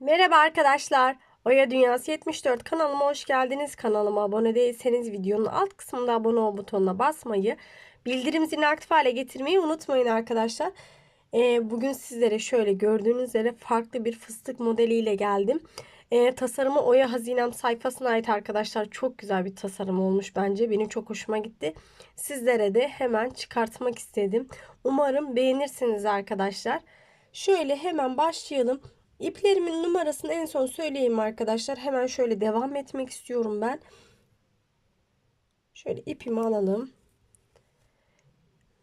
Merhaba arkadaşlar. Oya Dünyası 74 kanalıma hoş geldiniz. Kanalıma abone değilseniz videonun alt kısmında abone ol butonuna basmayı, bildirim zilini aktif hale getirmeyi unutmayın arkadaşlar. Ee, bugün sizlere şöyle gördüğünüz üzere farklı bir fıstık modeliyle geldim. Ee, tasarımı Oya Hazinem sayfasına ait arkadaşlar. Çok güzel bir tasarım olmuş bence. Benim çok hoşuma gitti. Sizlere de hemen çıkartmak istedim. Umarım beğenirsiniz arkadaşlar. Şöyle hemen başlayalım. İplerimin numarasını en son söyleyeyim arkadaşlar. Hemen şöyle devam etmek istiyorum ben. Şöyle ipimi alalım.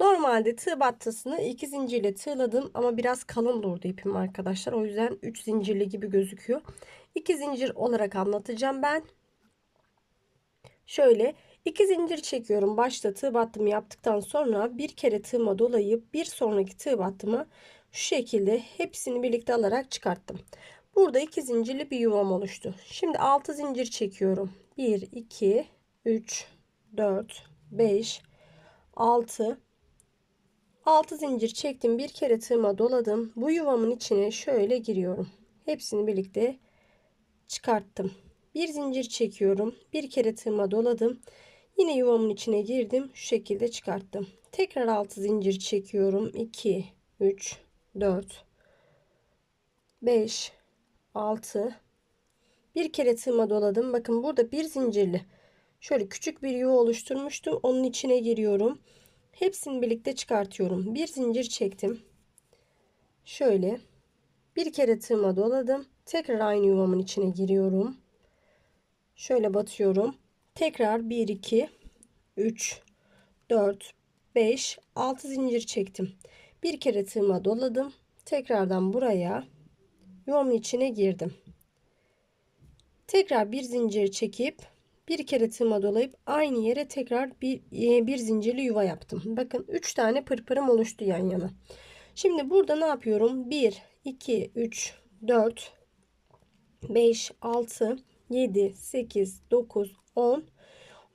Normalde tığ battısını iki zincirle tığladım ama biraz kalın durdu ipim arkadaşlar. O yüzden 3 zincirli gibi gözüküyor. 2 zincir olarak anlatacağım ben. Şöyle 2 zincir çekiyorum. Başta tığ battımı yaptıktan sonra bir kere tığıma dolayıp bir sonraki tığ battımı şu şekilde hepsini birlikte alarak çıkarttım. Burada iki zincirli bir yuvam oluştu. Şimdi 6 zincir çekiyorum. 1, 2, 3, 4, 5, 6. 6 zincir çektim. Bir kere tığıma doladım. Bu yuvamın içine şöyle giriyorum. Hepsini birlikte çıkarttım. Bir zincir çekiyorum. Bir kere tığıma doladım. Yine yuvamın içine girdim. Şu şekilde çıkarttım. Tekrar 6 zincir çekiyorum. 2, 3, 4 5 6 bir kere tığıma doladım. Bakın burada bir zincirli şöyle küçük bir yuva oluşturmuştum. Onun içine giriyorum. Hepsini birlikte çıkartıyorum. Bir zincir çektim. Şöyle bir kere tığıma doladım. Tekrar aynı yuvamın içine giriyorum. Şöyle batıyorum. Tekrar 1 2 3 4 5 6 zincir çektim. Bir kere tığıma doladım. Tekrardan buraya yuvamın içine girdim. Tekrar bir zincir çekip bir kere tığıma dolayıp aynı yere tekrar bir, e, bir zincirli yuva yaptım. Bakın 3 tane pırpırım oluştu yan yana. Şimdi burada ne yapıyorum? 1, 2, 3, 4, 5, 6, 7, 8, 9, 10,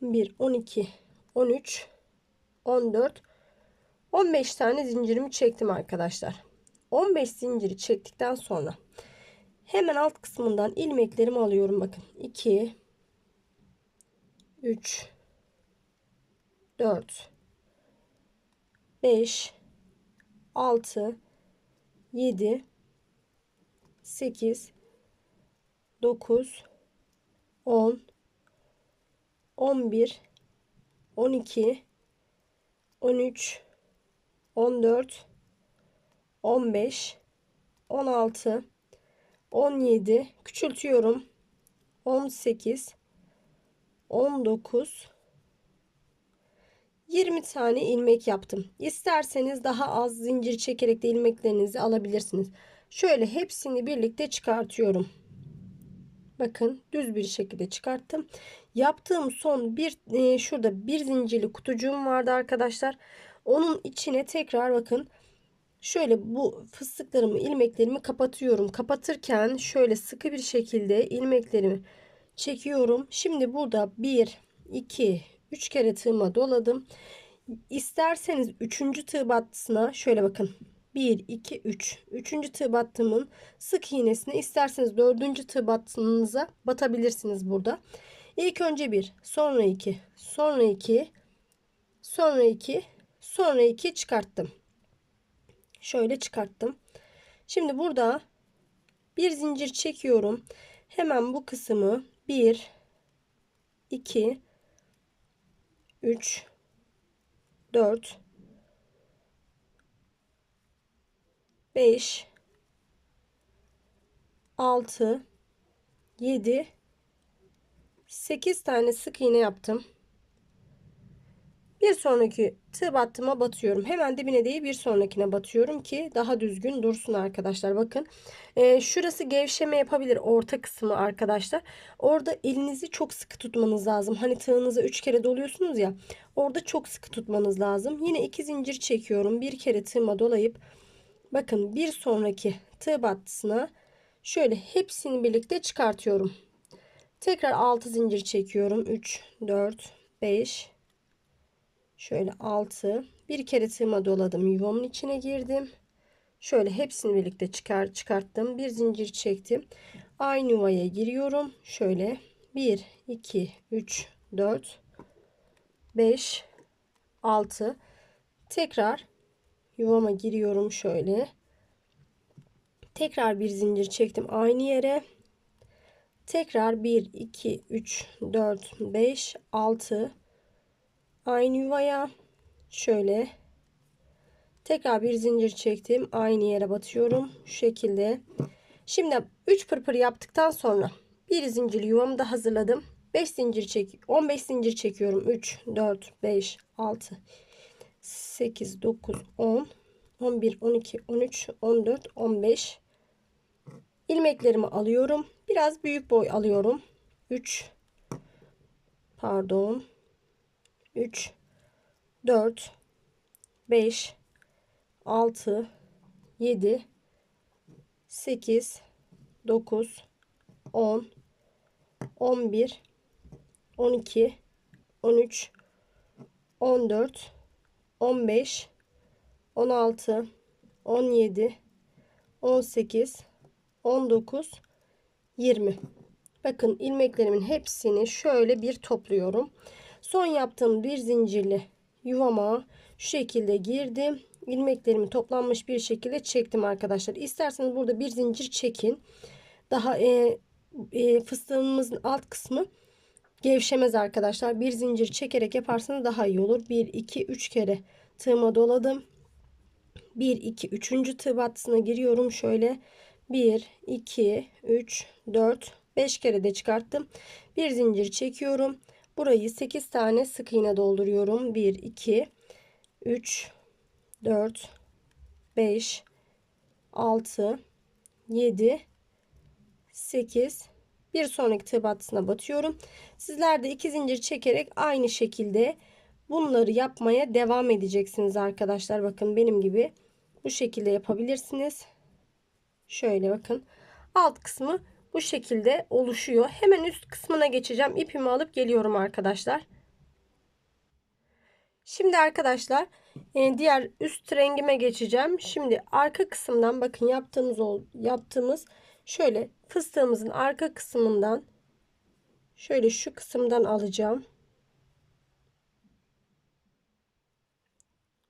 11, 12, 13, 14, 15 tane zincirimi çektim arkadaşlar. 15 zinciri çektikten sonra hemen alt kısmından ilmeklerimi alıyorum bakın. 2 3 4 5 6 7 8 9 10 11 12 13 14 15 16 17 küçültüyorum 18 19 20 tane ilmek yaptım. İsterseniz daha az zincir çekerek de ilmeklerinizi alabilirsiniz. Şöyle hepsini birlikte çıkartıyorum. Bakın düz bir şekilde çıkarttım. Yaptığım son bir e, şurada bir zincirli kutucuğum vardı arkadaşlar. Onun içine tekrar bakın şöyle bu fıstıklarımı ilmeklerimi kapatıyorum. Kapatırken şöyle sıkı bir şekilde ilmeklerimi çekiyorum. Şimdi burada 1 2 3 kere tığıma doladım. İsterseniz 3. tığ battısına şöyle bakın. 1 2 3. 3. tığ battımın sık iğnesine isterseniz 4. tığ battığınıza batabilirsiniz burada. İlk önce 1, sonra 2, sonra 2, sonra 2, Sonra 2 çıkarttım. Şöyle çıkarttım. Şimdi burada bir zincir çekiyorum. Hemen bu kısmı 1 2 3 4 5 6 7 8 tane sık iğne yaptım. Bir sonraki tığ battıma batıyorum. Hemen dibine değil bir sonrakine batıyorum ki daha düzgün dursun arkadaşlar. Bakın e, şurası gevşeme yapabilir orta kısmı arkadaşlar. Orada elinizi çok sıkı tutmanız lazım. Hani tığınızı 3 kere doluyorsunuz ya. Orada çok sıkı tutmanız lazım. Yine iki zincir çekiyorum. Bir kere tığıma dolayıp bakın bir sonraki tığ battısına şöyle hepsini birlikte çıkartıyorum. Tekrar 6 zincir çekiyorum. 3 4 5 Şöyle 6. Bir kere tığıma doladım. Yuvamın içine girdim. Şöyle hepsini birlikte çıkar çıkarttım. Bir zincir çektim. Aynı yuvaya giriyorum. Şöyle 1 2 3 4 5 6 tekrar yuvama giriyorum şöyle. Tekrar bir zincir çektim aynı yere. Tekrar 1 2 3 4 5 6 aynı yuvaya. Şöyle. Tekrar bir zincir çektim. Aynı yere batıyorum. Şu şekilde. Şimdi 3 pırpır yaptıktan sonra bir zincir yuvamı da hazırladım. 5 zincir çek 15 zincir çekiyorum. 3 4 5 6 8 9 10 11 12 13 14 15 ilmeklerimi alıyorum. Biraz büyük boy alıyorum. 3 pardon 3 4 5 6 7 8 9 10 11 12 13 14 15 16 17 18 19 20 bakın ilmeklerimin hepsini şöyle bir topluyorum son yaptığım bir zincirli yuvama şu şekilde girdim. İlmeklerimi toplanmış bir şekilde çektim arkadaşlar. İsterseniz burada bir zincir çekin. Daha e, e, fıstığımızın alt kısmı gevşemez arkadaşlar. Bir zincir çekerek yaparsanız daha iyi olur. 1 2 3 kere tığıma doladım. 1 2 3. tığ battısına giriyorum. Şöyle 1 2 3 4 5 kere de çıkarttım. Bir zincir çekiyorum burayı 8 tane sık iğne dolduruyorum. 1 2 3 4 5 6 7 8 bir sonraki tığ batıyorum. Sizler de iki zincir çekerek aynı şekilde bunları yapmaya devam edeceksiniz arkadaşlar. Bakın benim gibi bu şekilde yapabilirsiniz. Şöyle bakın. Alt kısmı bu şekilde oluşuyor. Hemen üst kısmına geçeceğim. İpimi alıp geliyorum arkadaşlar. Şimdi arkadaşlar e, diğer üst rengime geçeceğim. Şimdi arka kısımdan bakın yaptığımız yaptığımız şöyle fıstığımızın arka kısmından şöyle şu kısımdan alacağım.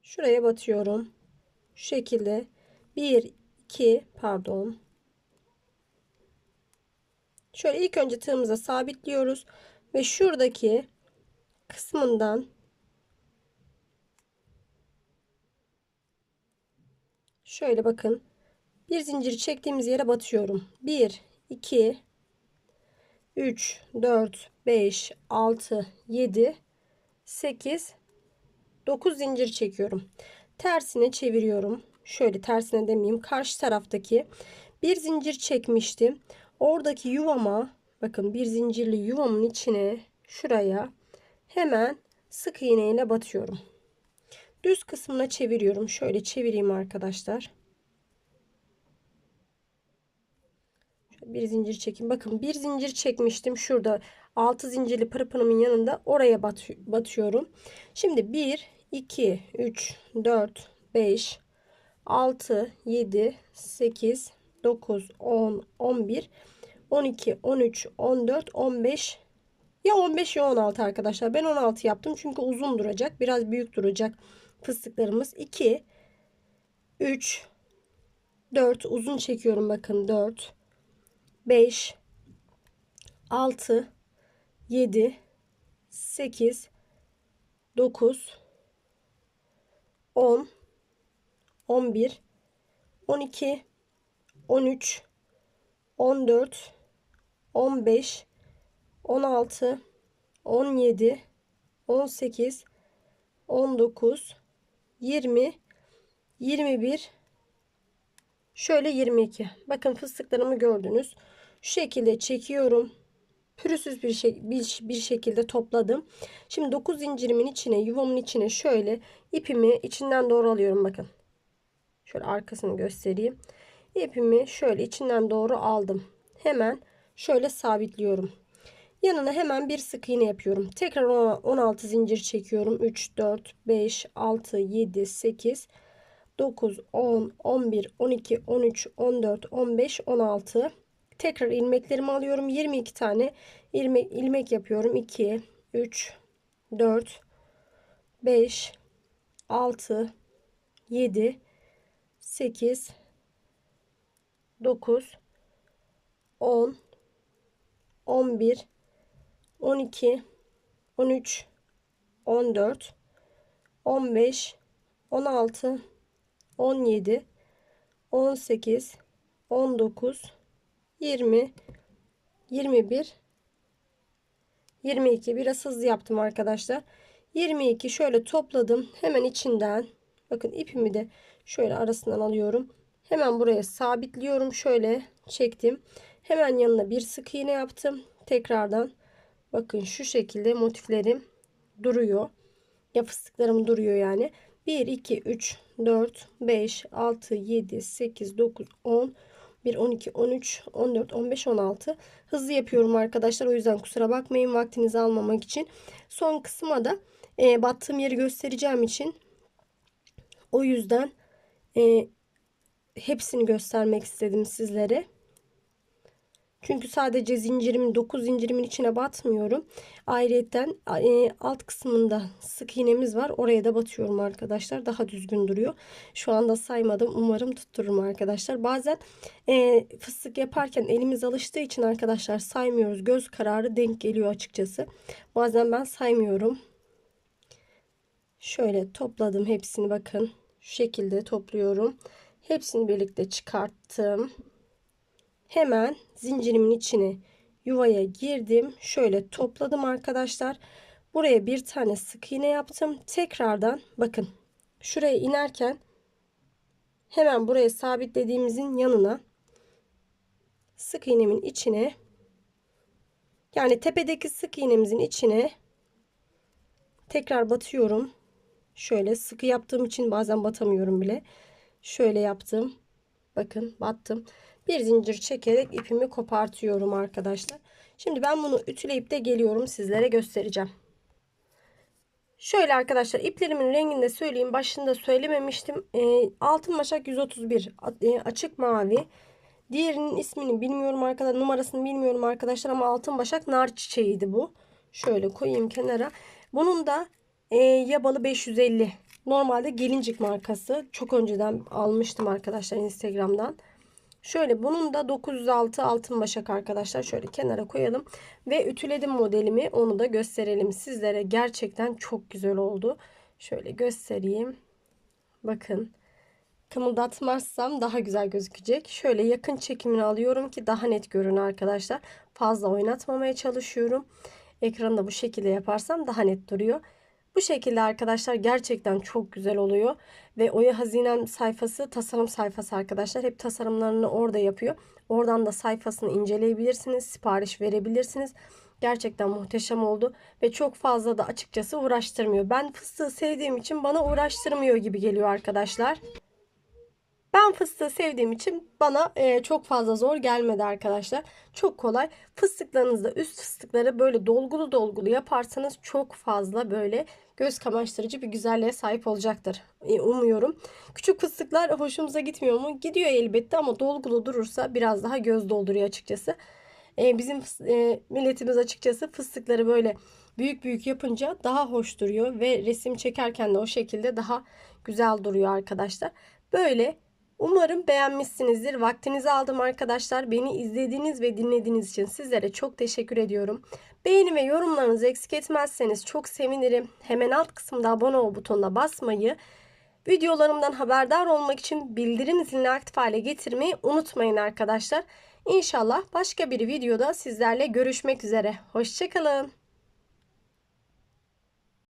Şuraya batıyorum. Şu şekilde. 1 2 pardon şöyle ilk önce tığımıza sabitliyoruz ve şuradaki kısmından şöyle bakın bir zincir çektiğimiz yere batıyorum. 1 2 3 4 5 6 7 8 9 zincir çekiyorum. Tersine çeviriyorum. Şöyle tersine demeyeyim. Karşı taraftaki bir zincir çekmiştim oradaki yuvama bakın bir zincirli yuvamın içine şuraya hemen sık iğne ile batıyorum. Düz kısmına çeviriyorum. Şöyle çevireyim arkadaşlar. Bir zincir çekin bakın bir zincir çekmiştim şurada. 6 zincirli pırpınımın yanında oraya batıyorum. Şimdi 1 2 3 4 5 6 7 8 9 10 11 12 13 14 15 ya 15 ya 16 arkadaşlar. Ben 16 yaptım çünkü uzun duracak. Biraz büyük duracak fıstıklarımız. 2 3 4 uzun çekiyorum bakın. 4 5 6 7 8 9 10 11 12 13 14 15 16 17 18 19 20 21 şöyle 22 bakın fıstıklarımı gördünüz. Şu şekilde çekiyorum. Pürüzsüz bir, şey, bir, bir şekilde topladım. Şimdi 9 zincirimin içine yuvamın içine şöyle ipimi içinden doğru alıyorum bakın. Şöyle arkasını göstereyim ipimi şöyle içinden doğru aldım hemen şöyle sabitliyorum yanına hemen bir sık iğne yapıyorum tekrar 16 zincir çekiyorum 3 4 5 6 7 8 9, 10, 11, 12, 13, 14, 15, 16. Tekrar ilmeklerimi alıyorum. 22 tane ilmek, ilmek yapıyorum. 2, 3, 4, 5, 6, 7, 8, 9, 10, 11, 12, 13, 14, 15, 16, 17, 18, 19, 20, 21, 22. Biraz hızlı yaptım arkadaşlar. 22 şöyle topladım. Hemen içinden bakın ipimi de şöyle arasından alıyorum. Hemen buraya sabitliyorum. Şöyle çektim. Hemen yanına bir sık iğne yaptım. Tekrardan bakın şu şekilde motiflerim duruyor. Ya fıstıklarım duruyor yani. 1, 2, 3, 4, 5, 6, 7, 8, 9, 10, 1, 12, 13, 14, 15, 16. Hızlı yapıyorum arkadaşlar. O yüzden kusura bakmayın vaktinizi almamak için. Son kısma da e, battığım yeri göstereceğim için o yüzden e, hepsini göstermek istedim sizlere. Çünkü sadece zincirimin 9 zincirimin içine batmıyorum. Ayrıyeten e, alt kısmında sık iğnemiz var. Oraya da batıyorum arkadaşlar. Daha düzgün duruyor. Şu anda saymadım. Umarım tuttururum arkadaşlar. Bazen e, fıstık yaparken elimiz alıştığı için arkadaşlar saymıyoruz. Göz kararı denk geliyor açıkçası. Bazen ben saymıyorum. Şöyle topladım hepsini bakın. Şu şekilde topluyorum. Hepsini birlikte çıkarttım. Hemen zincirimin içine yuvaya girdim. Şöyle topladım arkadaşlar. Buraya bir tane sık iğne yaptım. Tekrardan bakın şuraya inerken hemen buraya sabitlediğimizin yanına sık iğnemin içine yani tepedeki sık iğnemizin içine tekrar batıyorum. Şöyle sıkı yaptığım için bazen batamıyorum bile. Şöyle yaptım. Bakın battım. Bir zincir çekerek ipimi kopartıyorum arkadaşlar. Şimdi ben bunu ütüleyip de geliyorum sizlere göstereceğim. Şöyle arkadaşlar iplerimin rengini de söyleyeyim. Başında söylememiştim. E, altın başak 131 e, açık mavi. Diğerinin ismini bilmiyorum arkadaşlar. Numarasını bilmiyorum arkadaşlar ama altın başak nar çiçeğiydi bu. Şöyle koyayım kenara. Bunun da e, yabalı 550. Normalde gelincik markası. Çok önceden almıştım arkadaşlar Instagram'dan. Şöyle bunun da 906 altın başak arkadaşlar. Şöyle kenara koyalım. Ve ütüledim modelimi. Onu da gösterelim sizlere. Gerçekten çok güzel oldu. Şöyle göstereyim. Bakın. Kımıldatmazsam daha güzel gözükecek. Şöyle yakın çekimini alıyorum ki daha net görün arkadaşlar. Fazla oynatmamaya çalışıyorum. Ekranı da bu şekilde yaparsam daha net duruyor. Bu şekilde arkadaşlar gerçekten çok güzel oluyor. Ve Oya Hazinem sayfası tasarım sayfası arkadaşlar. Hep tasarımlarını orada yapıyor. Oradan da sayfasını inceleyebilirsiniz. Sipariş verebilirsiniz. Gerçekten muhteşem oldu. Ve çok fazla da açıkçası uğraştırmıyor. Ben fıstığı sevdiğim için bana uğraştırmıyor gibi geliyor arkadaşlar. Ben fıstığı sevdiğim için bana e, çok fazla zor gelmedi arkadaşlar. Çok kolay. Fıstıklarınızda üst fıstıkları böyle dolgulu dolgulu yaparsanız çok fazla böyle göz kamaştırıcı bir güzelliğe sahip olacaktır. E, umuyorum. Küçük fıstıklar hoşumuza gitmiyor mu? Gidiyor elbette ama dolgulu durursa biraz daha göz dolduruyor açıkçası. E, bizim e, milletimiz açıkçası fıstıkları böyle büyük büyük yapınca daha hoş duruyor ve resim çekerken de o şekilde daha güzel duruyor arkadaşlar. Böyle Umarım beğenmişsinizdir. Vaktinizi aldım arkadaşlar. Beni izlediğiniz ve dinlediğiniz için sizlere çok teşekkür ediyorum. Beğeni ve yorumlarınızı eksik etmezseniz çok sevinirim. Hemen alt kısımda abone ol butonuna basmayı, videolarımdan haberdar olmak için bildirim zilini aktif hale getirmeyi unutmayın arkadaşlar. İnşallah başka bir videoda sizlerle görüşmek üzere. Hoşçakalın.